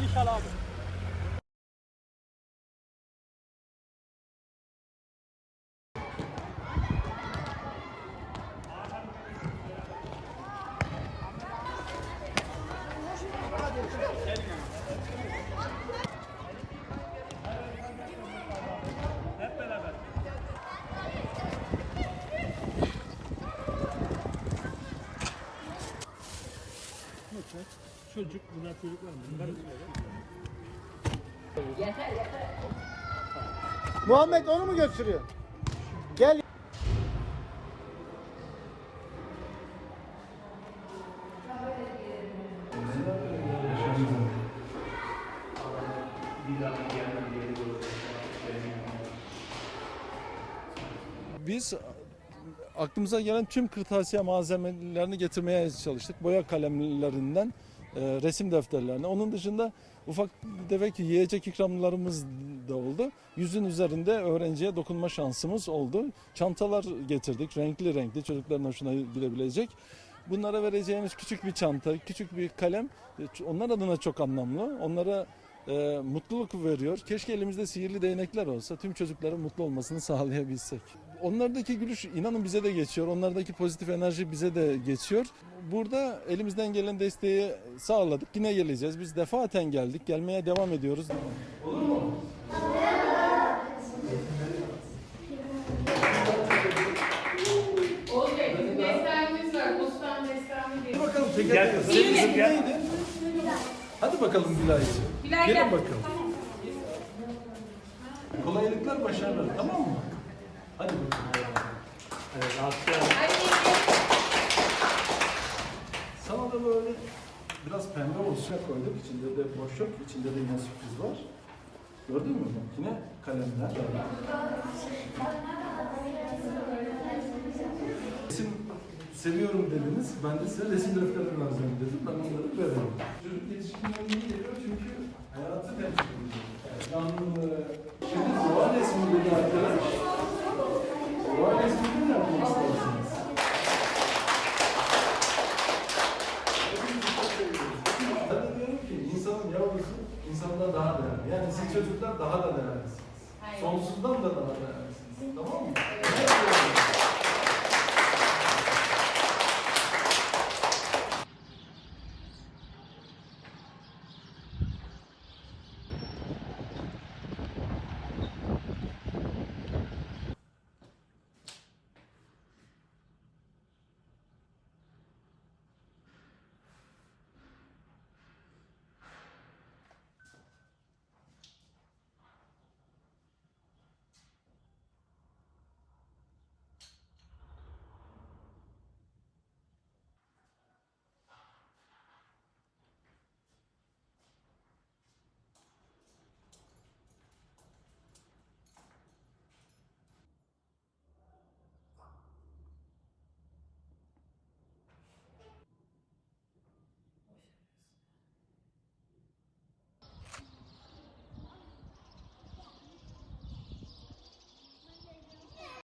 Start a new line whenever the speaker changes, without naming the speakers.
Geniş al abi. Çocuk, bunlar çocuklar mı? Bunlar
Muhammed onu mu götürüyor? Gel.
Biz aklımıza gelen tüm kırtasiye malzemelerini getirmeye çalıştık. Boya kalemlerinden e, resim defterlerine. Onun dışında ufak tefek yiyecek ikramlarımız da oldu. Yüzün üzerinde öğrenciye dokunma şansımız oldu. Çantalar getirdik. Renkli renkli çocukların hoşuna gidebilecek. Bunlara vereceğimiz küçük bir çanta, küçük bir kalem e, onlar adına çok anlamlı. Onlara e, mutluluk veriyor. Keşke elimizde sihirli değnekler olsa tüm çocukların mutlu olmasını sağlayabilsek. Onlardaki gülüş inanın bize de geçiyor. Onlardaki pozitif enerji bize de geçiyor. Burada elimizden gelen desteği sağladık. Yine geleceğiz. Biz defaten geldik. Gelmeye devam ediyoruz. Olur mu?
Bizim beslenmemiz var. Bostan diye.
Hadi bakalım
Gel gel.
neydi? Hadi bakalım Gülay'cığım.
Gülay
Gelin
gel.
bakalım. Kolaylıklar, başarılar. Tamam mı? Hadi bakalım.
Evet, alkışlar.
Hadi.
Sana da böyle biraz pembe olsun koyduk. İçinde de boşluk, içinde de yine sürpriz var. Gördün mü? Bak yine kalemler. Resim seviyorum dediniz. Ben de size resim defteri lazım dedim. Ben onları veriyorum. Çocuk yetişkinliğe iyi geliyor çünkü hayatı temsil ediyor. Canlı. Değerli. Yani siz çocuklar daha da değerlisiniz.
Hayır.
Sonsuzdan da daha değerlisiniz. Tamam mı?
Evet.